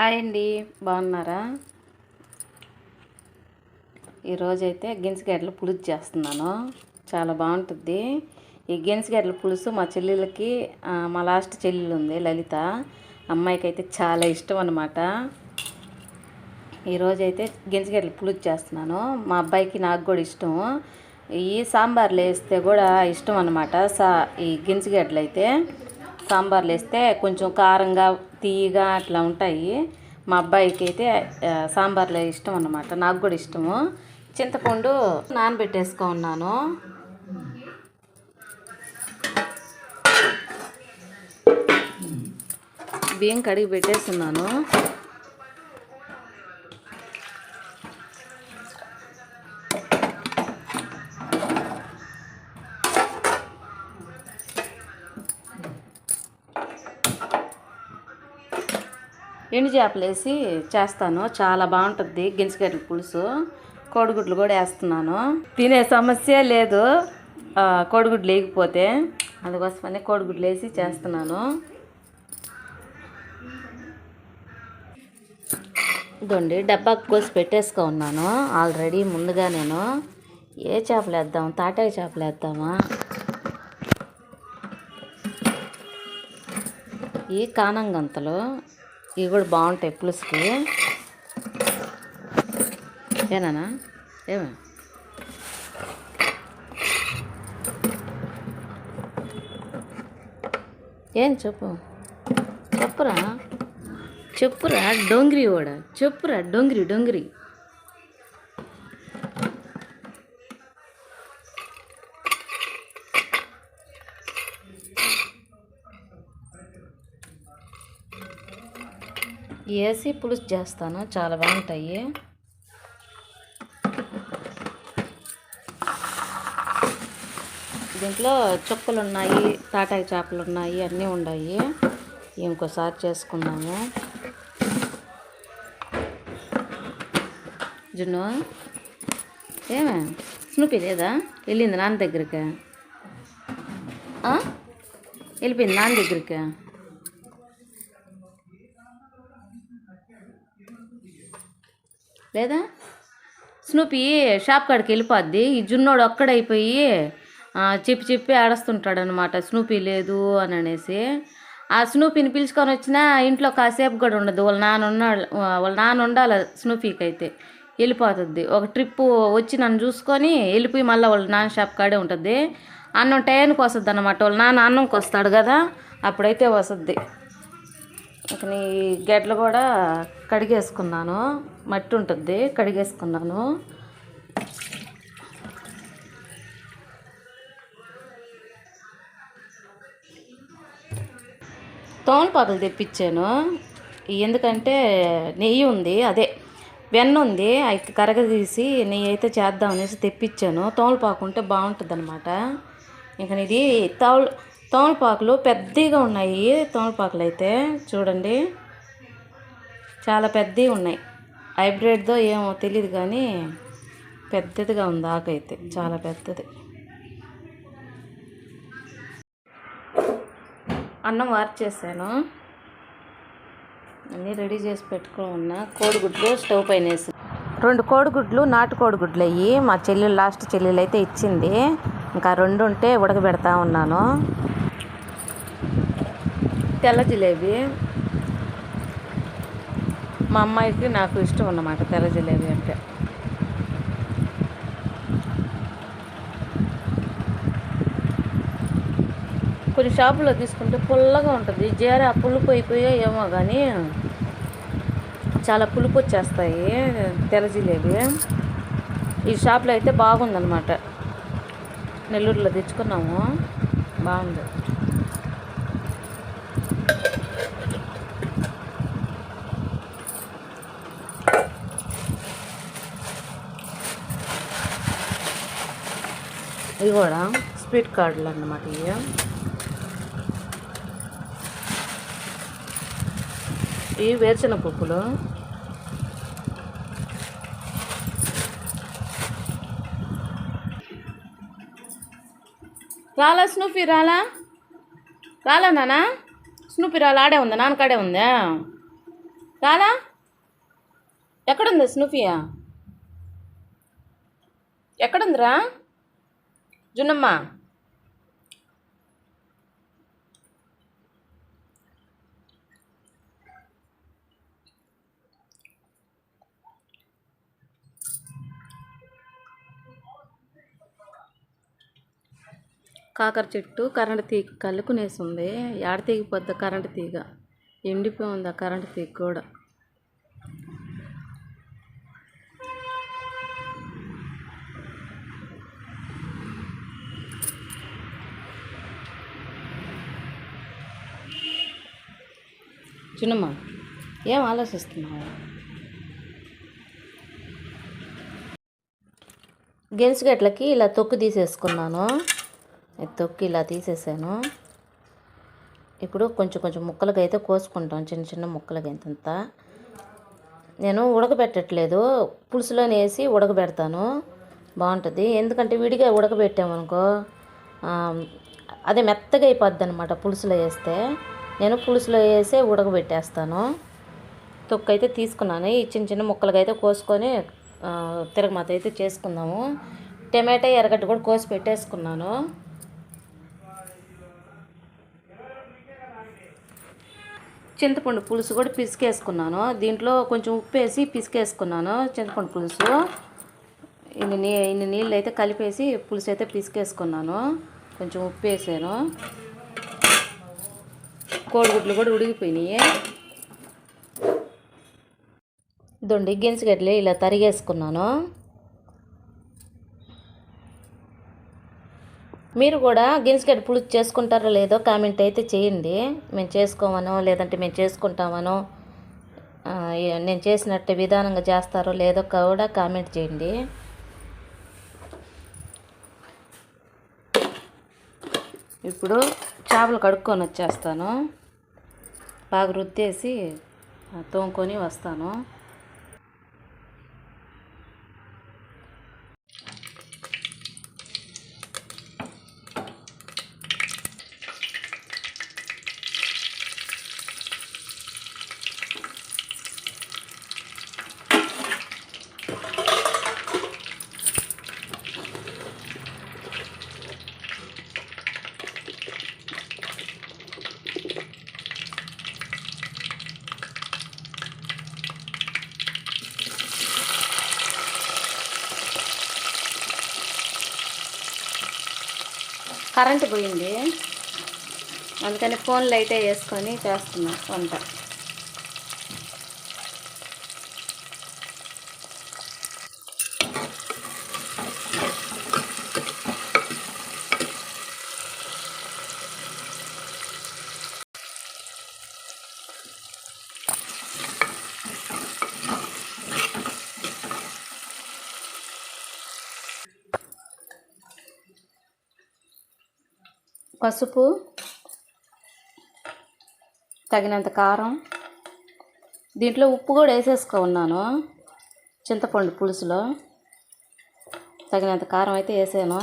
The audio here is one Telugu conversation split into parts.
హాయ్ అండి బాగున్నారా? ఈరోజైతే గిన్సగడ్డలు పులుసు చేస్తున్నాను. చాలా బాగుంటుంది. ఈ గిన్సగడ్డల పులుసు మా చెల్లెలకి మా లాస్ట్ చెల్లెలు ఉంది లలిత. అమ్మాయికి అయితే చాలా ఇష్టం అనమాట ఈరోజైతే గిన్సగడ్డల పులుసు చేస్తున్నాను. మా అబ్బాయికి నాకు కూడా ఇష్టం. ఈ సాంబార్లు వేస్తే కూడా ఇష్టం అనమాట సా ఈ గెంజిగడ్డలు అయితే సాంబార్లు వేస్తే కొంచెం కారంగా తీయగా అట్లా ఉంటాయి. మా అబ్బాయికి అయితే సాంబార్లో ఇష్టం అన్నమాట. నాకు కూడా ఇష్టము. చింతపండు నానబెట్టేసుకో ఉన్నాను బియ్యం కడిగి పెట్టేస్తున్నాను. ఎండు చేపలు వేసి చేస్తాను. చాలా బాగుంటుంది గింజగడ్డల పులుసు. కోడిగుడ్లు కూడా వేస్తున్నాను. తినే సమస్య లేదు. కోడిగుడ్లు లేకపోతే అందుకోసమని కోడిగుడ్లు వేసి చేస్తున్నాను. ఇదండి డబ్బాకు కోసి పెట్టేసుకో ఉన్నాను. ఆల్రెడీ ముందుగా నేను ఏ చేపలు వేద్దాం? తాటాకు చేపలు వేద్దామా? ఈ కానంగంతలు ఇవి కూడా బాగుంటాయి పులుసుకి. ఏనా ఏమే? ఏం చెప్పు? చెప్పురా? చెప్పురా? డొంగిరి కూడా చెప్పురా? డొంగిరి డొంగిరి. వేసి పులుసు చేస్తాను. చాలా బాగుంటాయి. దీంట్లో చుక్కలు ఉన్నాయి తాటాయి చేపలు ఉన్నాయి అన్నీ ఉన్నాయి ఇంకోసారి చేసుకున్నాము జున్ను ఏమే? స్నూపి లేదా? వెళ్ళింది నాన్న దగ్గరికి. వెళ్ళిపోయింది నాన్న దగ్గరికి. లేదా స్నూపీ షాప్ కాడికి వెళ్ళిపోద్ది. ఈ జున్నోడు ఒక్కడైపోయి చెప్పి చెప్పి ఆడస్తుంటాడనమాట స్నూపీ లేదు అని అనేసి. ఆ స్నూపీని పిలుచుకొని వచ్చినా ఇంట్లో కాసేపు కూడా ఉండదు. వాళ్ళ నాన్న ఉన్నాడు వాళ్ళ నాన్న ఉండాలి స్నూపీకి అయితే వెళ్ళిపోతుంది. ఒక ట్రిప్పు వచ్చి నన్ను చూసుకొని వెళ్ళిపోయి మళ్ళీ వాళ్ళ నాన్న షాప్ కాడే ఉంటుంది. అన్నం టైంకి వస్తుంది అనమాట వాళ్ళ నాన్న అన్నంకి వస్తాడు కదా అప్పుడైతే వస్తుంది. ఇక నీ గడ్డలు కూడా కడిగేసుకున్నాను. మట్టి ఉంటుంది కడిగేసుకున్నాను. తోమలపాకులు తెప్పించాను. ఎందుకంటే నెయ్యి ఉంది అదే వెన్న ఉంది అవి కరగదీసి నెయ్యి అయితే చేద్దాం అనేసి తెప్పించాను. తోమలపాకు ఉంటే బాగుంటుంది అనమాట ఇక ఇది తౌల తోమలపాకులు పెద్దగా ఉన్నాయి. తోమలపాకులు అయితే చూడండి. చాలా పెద్దవి ఉన్నాయి. హైబ్రిడ్దో ఏమో తెలియదు కానీ పెద్దదిగా ఉంది ఆకైతే. చాలా పెద్దది. అన్నం వార్చేసాను. అన్నీ రెడీ చేసి పెట్టుకున్నా కోడిగుడ్లు స్టవ్ పైన వేసి. రెండు కోడిగుడ్లు నాటు కోడిగుడ్లు అయ్యి మా చెల్లెలు లాస్ట్ చెల్లెలు అయితే ఇచ్చింది. ఇంకా రెండు ఉంటే ఉడకబెడతా ఉన్నాను. తెల్ల జిలేబీ. మా అమ్మాయికి నాకు ఇష్టం అన్నమాట తెల్ల జిలేబీ అంటే. కొన్ని షాపులో తీసుకుంటే పుల్లగా ఉంటుంది. జీర పులుపు అయిపోయో ఏమో కానీ చాలా పులుపు వచ్చేస్తాయి తెల్ల జిలేబీ. ఈ షాప్లో అయితే బాగుందన్నమాట. నెల్లూరులో తెచ్చుకున్నాము. బాగుంది. ఇవి కూడా స్వీట్ కార్డులు అన్నమాట ఇవి. ఇవి వేరుశెనగ పప్పులు. రాలా స్నూపీ రాలా? రాలా నానా? స్నూపి రాలా ఆడే ఉందా? నాన్నకాడే ఉందా? రాలా? ఎక్కడుందా స్నూఫియా? ఎక్కడుందిరా? జున్నమ్మ. కాకర చెట్టు కరెంటు తీగ కలుకునేసింది ఏడ తీగిపోద్ది కరెంటు తీగ. ఎండిపోయి ఉంది ఆ కరెంటు తీగ కూడా. చిన్నమ్మ ఏం ఆలోచిస్తున్నావు? గెలుసు గట్లకి ఇలా తొక్కు తీసేసుకున్నాను. తొక్కు ఇలా తీసేసాను. ఇప్పుడు కొంచెం కొంచెం ముక్కలుగా అయితే కోసుకుంటాం చిన్న చిన్న ముక్కలుగా ఇంతంత నేను ఉడకబెట్టట్లేదు పులుసులోనే వేసి ఉడకబెడతాను. బాగుంటుంది. ఎందుకంటే విడిగా ఉడకబెట్టామనుకో అదే మెత్తగా అయిపోద్ది అనమాట పులుసులో వేస్తే. నేను పులుసులో వేసి ఉడకబెట్టేస్తాను. తొక్కు అయితే తీసుకున్నాను. ఈ చిన్న చిన్న ముక్కలుగా అయితే కోసుకొని తిరగమాత అయితే చేసుకుందాము. టమాటా ఎర్రగడ్డ కూడా కోసి పెట్టేసుకున్నాను. చింతపండు పులుసు కూడా పిసికేసుకున్నాను. దీంట్లో కొంచెం ఉప్పు వేసి పిసికేసుకున్నాను. చింతపండు పులుసు. ఇన్ని నీ ఇన్ని నీళ్ళు అయితే కలిపేసి పులుసు అయితే పిసికేసుకున్నాను. కొంచెం ఉప్పు వేసాను. కోడిగుడ్లు కూడా ఉడికిపోయినాయి. ఇదండి గిన్నెగడ్డలు ఇలా తరిగేసుకున్నాను. మీరు కూడా గిన్నెగడ్డ పులుసు చేసుకుంటారో లేదో కామెంట్ అయితే చేయండి. మేము చేసుకోమనో లేదంటే మేము చేసుకుంటామనో నేను చేసినట్టు విధానంగా చేస్తారో లేదో కూడా కామెంట్ చేయండి. ఇప్పుడు చేపలు కడుక్కొని వచ్చేస్తాను. బాగా రుద్దేసి తోముకొని వస్తాను. కరెంట్ పోయింది. అందుకని ఫోన్ లైటే వేసుకొని చేస్తున్నాం వంట. పసుపు తగినంత కారం. దీంట్లో ఉప్పు కూడా వేసేసుకో ఉన్నాను చింతపండు పులుసులో. తగినంత కారం అయితే వేసాను.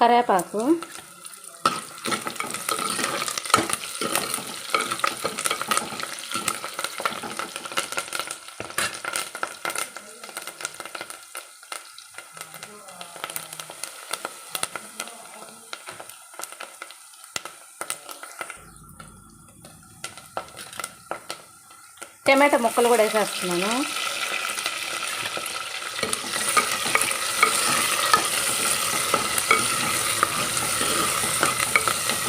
కరేపాకు. టమాటా ముక్కలు కూడా వేసేస్తున్నాను.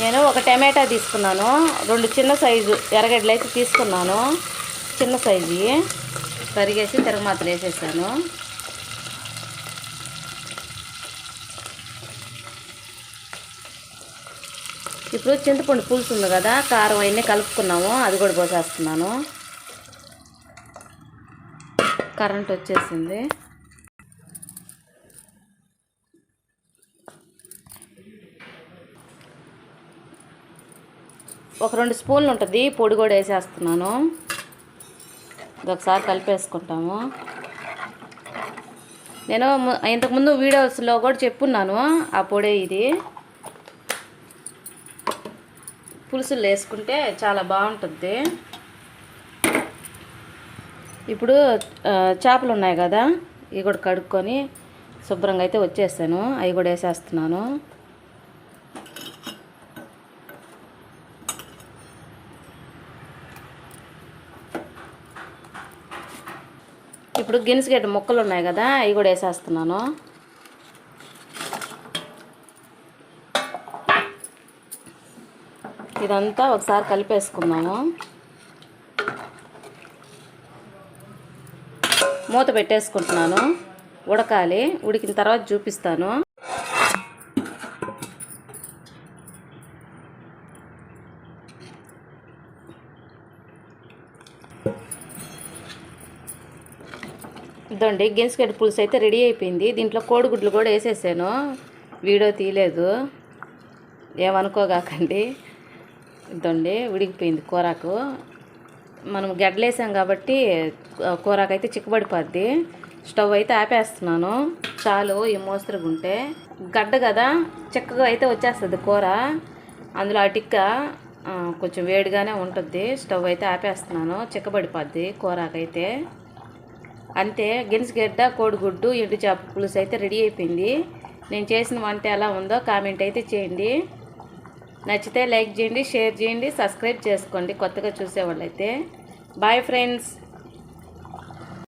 నేను ఒక టమాటా తీసుకున్నాను. రెండు చిన్న సైజు ఎర్రగడ్డలు అయితే తీసుకున్నాను. చిన్న సైజు కరిగేసి తిరగమాతలు వేసేసాను. ఇప్పుడు చింతపండు పులుసు ఉంది కదా కారం అవన్నీ కలుపుకున్నాము. అది కూడా పోసేస్తున్నాను. కరెంట్ వచ్చేసింది. ఒక రెండు స్పూన్లు ఉంటుంది పొడి కూడా వేసేస్తున్నాను. ఇది ఒకసారి కలిపేసుకుంటాము. నేను ఇంతకుముందు వీడియోస్లో కూడా చెప్పున్నాను ఆ పొడి ఇది. పులుసులు వేసుకుంటే చాలా బాగుంటుంది. ఇప్పుడు చేపలు ఉన్నాయి కదా ఇవి కూడా కడుక్కొని శుభ్రంగా అయితే వచ్చేసాను. అవి కూడా వేసేస్తున్నాను. ఇప్పుడు గిన్నెసగడ్డ ముక్కలు ఉన్నాయి కదా అవి కూడా వేసేస్తున్నాను. ఇదంతా ఒకసారి కలిపేసుకుందాము. మూత పెట్టేసుకుంటున్నాను. ఉడకాలి. ఉడికిన తర్వాత చూపిస్తాను. ఇదండి గిన్నెసగడ్డ పులుసు అయితే రెడీ అయిపోయింది. దీంట్లో కోడిగుడ్లు కూడా వేసేసాను. వీడియో తీయలేదు. ఏమనుకోగాకండి. ఇదండి ఉడికిపోయింది కూరకు. మనం గడ్డలేసాం కాబట్టి కూరకు అయితే చిక్కబడిపోద్ది. స్టవ్ అయితే ఆపేస్తున్నాను. చాలు ఈ మోస్తరుగా ఉంటే గడ్డ కదా చిక్కగా అయితే వచ్చేస్తుంది కూర. అందులో అటిక్క కొంచెం వేడిగానే ఉంటుంది స్టవ్ అయితే ఆపేస్తున్నాను. చిక్కబడిపోద్ది కూరకైతే. అంతే గిన్నెసగడ్డ కోడిగుడ్డు ఎండు చేప పులుసు అయితే రెడీ అయిపోయింది. నేను చేసిన వంట ఎలా ఉందో కామెంట్ అయితే చేయండి. నచ్చితే లైక్ చేయండి షేర్ చేయండి సబ్స్క్రైబ్ చేసుకోండి. కొత్తగా చూసేవాళ్ళైతే. Bye friends.